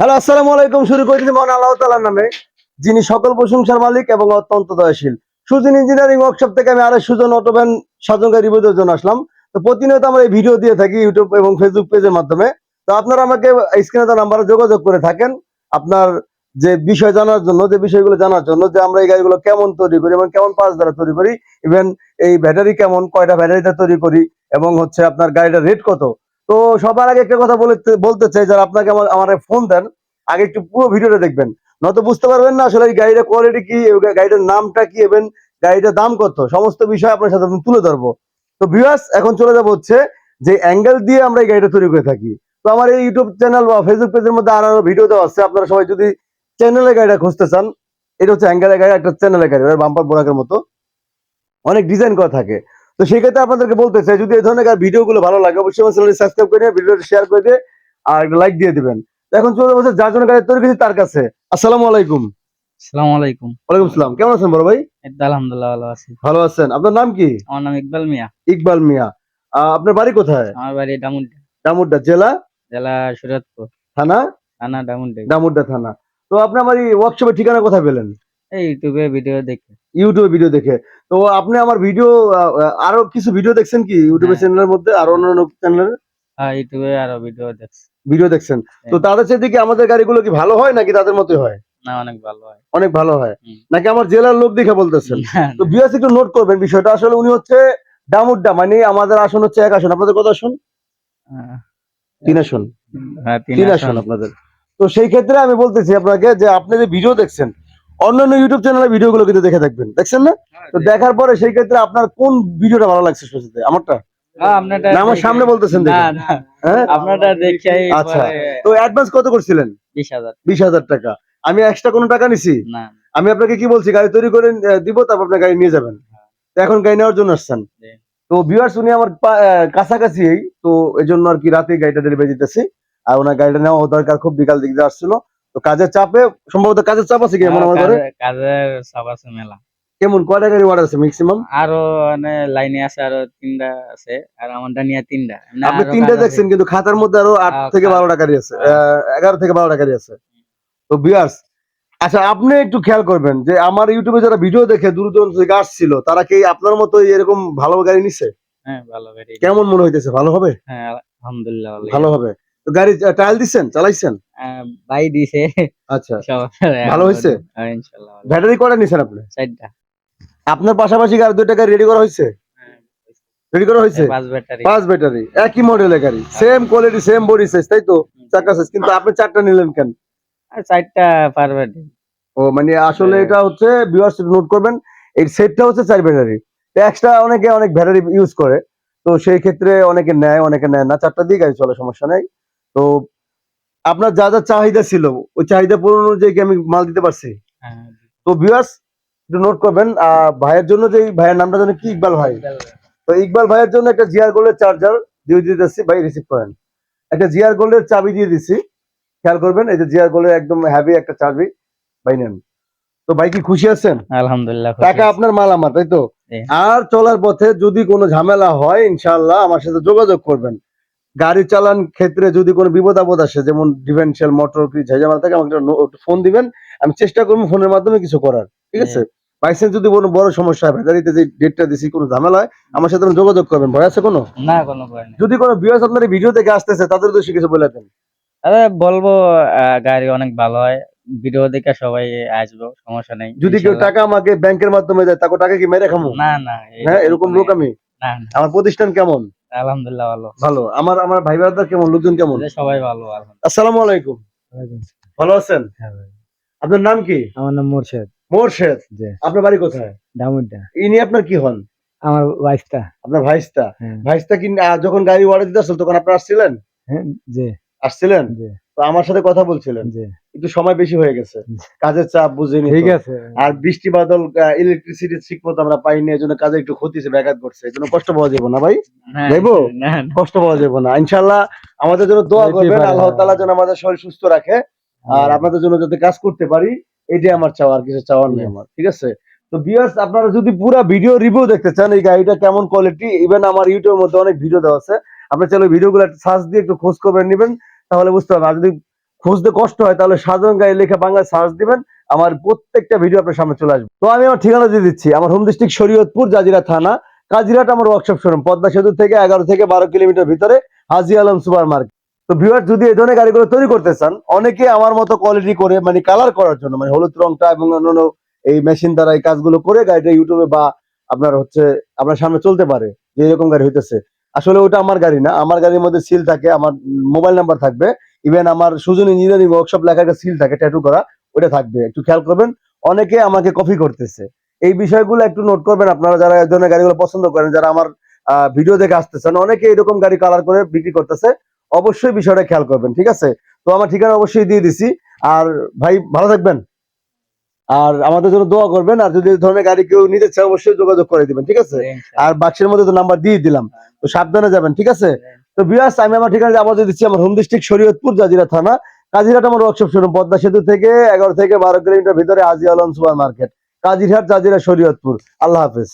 Hello, আসসালামু আলাইকুম। শুরু করেছি মহান আল্লাহ তালার নামে, যিনি সকল প্রশংসার মালিক এবং অত্যন্ত দয়াশীল। সুজন ইঞ্জিনিয়ারিং ওয়ার্কশপ থেকে আমি আরও সুজন অটোব্যান সাজনকার রিভিউদের জন্য আসলাম। তো প্রতিনিয়ত আমরা এই ভিডিও দিয়ে থাকি ইউটিউব এবং ফেসবুক পেজের মাধ্যমে। তো আপনারা আমাকে স্ক্রিনে দেওয়া নাম্বারে যোগাযোগ করে থাকেন। আপনার যে বিষয় জানার জন্য, যে বিষয়গুলো জানার জন্য, যে আমরা এই গাড়িগুলো কেমন তৈরি করি এবং কেমন পাঁচ দ্বারা তৈরি করি ইভেন এই ব্যাটারি কেমন, কয়টা ব্যাটারিটা তৈরি করি এবং হচ্ছে আপনার গাড়িটার রেট কত তো সবার আগে একটা কথা বলতে বলতে চাই, যারা আপনাকে আমার আমার ফোন দেন, আগে একটু পুরো ভিডিওটা দেখবেন। নয়তো বুঝতে পারবেন না আসলে এই গাড়িটার কোয়ালিটি কি গাড়িটার নামটা কি এবং গাড়িটার দাম কত, সমস্ত বিষয় আপনার সাথে তুলে ধরবো। তো ভিউয়ার্স এখন চলে যাব হচ্ছে যে অ্যাঙ্গেল দিয়ে আমরা এই গাড়িটা তৈরি করে থাকি। তো আমার এই ইউটিউব চ্যানেল বা ফেসবুক পেজের মধ্যে আর আরও ভিডিও দেওয়া আছে, আপনারা সবাই যদি চ্যানেলের গাড়িটা খুঁজতে চান, এটা হচ্ছে অ্যাঙ্গেলের গাড়ি, একটা চ্যানেলের গাড়ি বাম্পার বোরাকের মতো। অনেক ডিজাইন করা থাকে। তো সেই ক্ষেত্রে আপনাদেরকে বলতে চাই যদি এই ধরনের ভিডিও গুলো ভালো লাগে অবশ্যই আমার চ্যানেলটি সাবস্ক্রাইব করে নিয়ে ভিডিওটি শেয়ার করে দিয়ে আর একটা লাইক দিয়ে দিবেন। তো এখন চলে যাব যার জন্য গাড়ি তৈরি করেছি তার কাছে। আসসালামু আলাইকুম। সালাম আলাইকুম। ওয়ালাইকুম সালাম কেমন আছেন বড় ভাই? আলহামদুলিল্লাহ ভালো আছি। ভালো আছেন। আপনার নাম কি? আমার নাম ইকবাল মিয়া। ইকবাল মিয়া। আপনার বাড়ি কোথায়? আমার বাড়ি ডামুড্ডা। ডামুড্ডা জেলা? জেলা সুরতপুর। থানা? থানা ডামুড্ডা। ডামুড্ডা থানা। তো আপনি আমার এই ওয়ার্কশপের ঠিকানা কোথায় পেলেন? এই ইউটিউবে ভিডিও দেখে। ইউটিউবে ভিডিও দেখে। তো আপনি আমার ভিডিও আরও কিছু ভিডিও দেখছেন কি ইউটিউবের হ্যাঁ। চ্যানেলের মধ্যে? আরও অন্যান্য চ্যানেলের হ্যাঁ ইউটিউবে আরও ভিডিও দেখছি। ভিডিও দেখছেন। তো হ্যাঁ। তাদের চাইতে কি আমাদের গাড়িগুলো কি ভালো হয় নাকি তাদের মতোই হয়? না অনেক ভালো হয়। অনেক ভালো হয়। নাকি আমার জেলার লোক দেখে বলতেছেন? তো বিয়াস একটু নোট করবেন বিষয়টা। আসলে উনি হচ্ছে ডামুড্ডা মানে আমাদের আসন হচ্ছে এক আসন। আপনাদের কত আসন। তিন আসন। হ্যাঁ তিন আসন। আপনাদের। তো সেই ক্ষেত্রে আমি বলতেছি আপনাকে যে আপনি যে ভিডিও দেখছেন অন্যান্য ইউটিউব চ্যানেলে ভিডিওগুলো কিন্তু দেখে দেখবেন দেখছেন না? তো দেখার পরে সেই ক্ষেত্রে আপনার কোন ভিডিওটা ভালো লাগছে সবচেয়ে আমারটা? হ্যাঁ, আমার সামনে বলতেছেন হ্যাঁ? আচ্ছা। তো অ্যাডভান্স কত করছিলেন? বিশ হাজার। টাকা। আমি এক্সট্রা কোনো টাকা নিছি? আমি আপনাকে কি বলছি গাড়ি তৈরি করে দিব তারপর আপনি গাড়ি নিয়ে যাবেন। তো এখন গাড়ি নেওয়ার জন্য আসছেন। তো ভিউয়ার্স উনি আমার কাছাকাছি তো এই জন্য আর কি রাতে গাড়িটা ডেলিভারি দিতেছি। আর ওনার গাড়িটা নেওয়া দরকার খুব বিকাল দিক দিয়ে আসছিল। তো কাজের চাপে সম্ভবত কাজের চাপ আছে কি এমন আমার ঘরে? কাজের- সব আছে মেলা। কেমন কয়টা গাড়ি অর্ডার আছে ম্যাক্সিমাম আরও মানে লাইনে আছে আরও তিনটা আছে আর আমারটা নিয়ে তিনটা। আপনি তিনটা। দেখছেন কিন্তু খাতার মধ্যে আরও আট থেকে বারোটা গাড়ি আছে। হ্যাঁ। এগারো থেকে বারোটা গাড়ি আছে। তো বিয়ার্স আচ্ছা আপনি একটু খেয়াল করবেন যে আমার ইউটিউবে যারা ভিডিও দেখে দূর দূরান্ত থেকে আসছিল তারা কি আপনার মতো এরকম ভালো গাড়ি নিছে? হ্যাঁ ভালো গাড়ি। কেমন মনে হইতেছে ভালো হবে? হ্যাঁ আলহামদুলিল্লাহ ভালো হবে। গাড়ি ট্রায়াল দিচ্ছেন চালাইছেন? ভাই দিছে। আচ্ছা। ভালো হয়েছে? হ্যাঁ, ব্যাটারি কটা নিছেন আপনি? চারটা। আপনার পাশাপাশি গাড়ি দুইটা গাড়ি রেডি করা হয়েছে? রেডি করা হয়েছে? পাঁচ ব্যাটারি। পাঁচ ব্যাটারি একই মডেলের গাড়ি same quality same body size তাই তো? চাকা সাইজ কিন্তু আপনি চারটা নিলেন কেন? চারটা পার ব্যাটারি ও মানে আসলে হ্যাঁ। এটা হচ্ছে ভিউয়ার্স নোট করবেন এই সেটটা হচ্ছে চার ব্যাটারি। এক্সট্রা অনেকে অনেক ব্যাটারি ইউজ করে তো সেই ক্ষেত্রে অনেকে নেয় অনেকে নেয় না। চারটা দিয়ে গাড়ি চলে সমস্যা নাই। তো আপনার যা যা চাহিদা ছিল ওই চাহিদা পূরণ অনুযায়ী কি আমি মাল দিতে পারছি? হ্যাঁ তো ভিউয়ার্স একটু নোট করবেন ভাইয়ের জন্য যে ভাইয়ের নামটা জানি কি ইকবাল ভাই? তো ইকবাল ভাইয়ের জন্য একটা জিআর গোল্ডের চার্জার দিয়ে দিতেছি ভাই রিসিভ করেন। একটা জিআর গোল্ডের চাবি দিয়ে দিচ্ছি খেয়াল করবেন এই যে জিআর গোল্ডের একদম হ্যাভি একটা চাবি ভাই নেন। তো ভাই কি খুশি আছেন? আলহামদুলিল্লাহ টাকা আপনার মাল আমার তাই তো? আর চলার পথে যদি কোনো ঝামেলা হয় ইনশাআল্লাহ আমার সাথে যোগাযোগ করবেন। গাড়ি চালান ক্ষেত্রে যদি কোনো বিপদ আপদ আসে যেমন ডিফেন্সিয়াল মোটর কি ঝামেলা থাকে আমাকে ফোন দিবেন। আমি চেষ্টা করব ফোনের মাধ্যমে কিছু করার ঠিক আছে? বাইসেন্স যদি কোনো বড় সমস্যা হয় ব্যাটারিতে যে ডেটটা দিছি কোনো ঝামেলা হয় আমার সাথে যোগাযোগ করবেন। ভয় আছে কোনো? না কোনো ভয় নেই। যদি কোনো বিয়াস আপনার ভিডিও থেকে আসতেছে তাদের উদ্দেশ্যে কিছু বলে দেন। আরে বলব গাড়ি অনেক ভালো হয়। ভিডিও দেখে সবাই আসব সমস্যা নেই। যদি কেউ টাকা আমাকে ব্যাংকের মাধ্যমে দেয় তাকে টাকা কি মেরে খামো? না না হ্যাঁ এরকম লোক আমি? আমার প্রতিষ্ঠান কেমন? আলহামদুলিল্লাহ ভালো। ভালো। আমার আমার ভাই ব্রাদার কেমন? লোকজন কেমন? সবাই ভালো আসসালামু আলাইকুম। ভালো আছেন? আপনার নাম কি? আমার নাম মোর্শেদ। মোরশেদ। আপনার বাড়ি কোথায়? ডামুড্ডা ইনি আপনার কি হন? আমার ওয়াইফটা আপনার ভাইস্তা? হ্যাঁ। ভাইস্তা কি যখন গাড়ি অর্ডার দিতে আসছিল তখন আপনার আসছিলেন? হ্যাঁ জি। আসছিলেন? তো আমার সাথে কথা বলছিলেন। জি। একটু সময় বেশি হয়ে গেছে। কাজের চাপ বুঝিনি ঠিক আছে। আর বৃষ্টি বাদল ইলেকট্রিসিটি ঠিক মতো আমরা পাইনি এই জন্য কাজে একটু ক্ষতিছে ব্যাঘাত ঘটছে এই জন্য কষ্ট পাওয়া যাবে না ভাই? না, যাইবো? কষ্ট পাওয়া যাবে না। ইনশাল্লাহ আমাদের জন্য দোয়া করবেন আল্লাহ হ্যাঁ। তাআলা যেন আমাদের শরীর সুস্থ রাখে। আর আপনাদের জন্য যাতে কাজ করতে পারি এটাই আমার চাওয়া আর কিছু চাওয়ার নেই আমার। ঠিক আছে? তো বিয়ার্স আপনারা যদি পুরো ভিডিও রিভিউ দেখতে চান এই গাড়িটা কেমন কোয়ালিটি ইভেন আমার ইউটিউবের মধ্যে অনেক ভিডিও দেওয়া আছে। আপনি চাইলে ভিডিওগুলো সার্চ দিয়ে একটু খোঁজ খবর নেবেন তাহলে বুঝতে পারবেন। আর যদি খুঁজতে কষ্ট হয়, তাহলে সাধারণ গাড়ি লেখা বাংলায় সার্চ দিবেন, আমার প্রত্যেকটা ভিডিও আপনার সামনে চলে আসবে। তো আমি আমার ঠিকানা দিয়ে দিচ্ছি, আমার হোম ডিস্ট্রিক্ট শরীয়তপুর, জাজিরা থানা, কাজিরাট আমার ওয়ার্কশপ শোরুম পদ্মা সেতু থেকে এগারো থেকে বারো কিলোমিটার ভিতরে, হাজি আলম সুপার মার্কেট তো ভিউয়ার যদি এই ধরনের গাড়িগুলো তৈরি করতে চান, অনেকে আমার মতো কোয়ালিটি করে মানে কালার করার জন্য মানে হলুদ রংটা এবং অন্যান্য এই মেশিন দ্বারা এই কাজগুলো করে গাড়িটা ইউটিউবে বা আপনার হচ্ছে আপনার সামনে চলতে পারে, যে এরকম গাড়ি হইতেছে। আসলে ওটা আমার গাড়ি না, আমার গাড়ির মধ্যে সিল থাকে, আমার মোবাইল নাম্বার থাকবে ইভেন আমার সুজন ইঞ্জিনিয়ারিং ওয়ার্কশপ লেখা একটা সিল থাকে ট্যাটু করা ওটা থাকবে। একটু খেয়াল করবেন অনেকে আমাকে কপি করতেছে। এই বিষয়গুলো একটু নোট করবেন আপনারা যারা এই ধরনের গাড়িগুলো পছন্দ করেন যারা আমার ভিডিও দেখে আসতেছেন অনেকে এরকম গাড়ি কালার করে বিক্রি করতেছে অবশ্যই বিষয়টা খেয়াল করবেন ঠিক আছে? তো আমার ঠিকানা অবশ্যই দিয়ে দিছি। আর ভাই ভালো থাকবেন। আর আমাদের জন্য দোয়া করবেন আর যদি ধরনের গাড়ি কেউ নিতে চায় অবশ্যই যোগাযোগ করে দিবেন ঠিক আছে? আর বাক্সের মধ্যে তো নাম্বার দিয়ে দিলাম তো সাবধানে যাবেন ঠিক আছে? তো বিয়াস আমি আমার ঠিকানা দিয়ে দিচ্ছি আমার হোম ডিস্ট্রিক্ট শরীয়তপুর, জাজিরা থানা। কাজিরহাট আমার ওয়ার্কশপ শোরুম পদ্মা সেতু থেকে এগারো থেকে বারো কিলোমিটার ভিতরে আজি আলম সুপার মার্কেট কাজিরহাট, জাজিরা, শরীয়তপুর। আল্লাহ হাফেজ।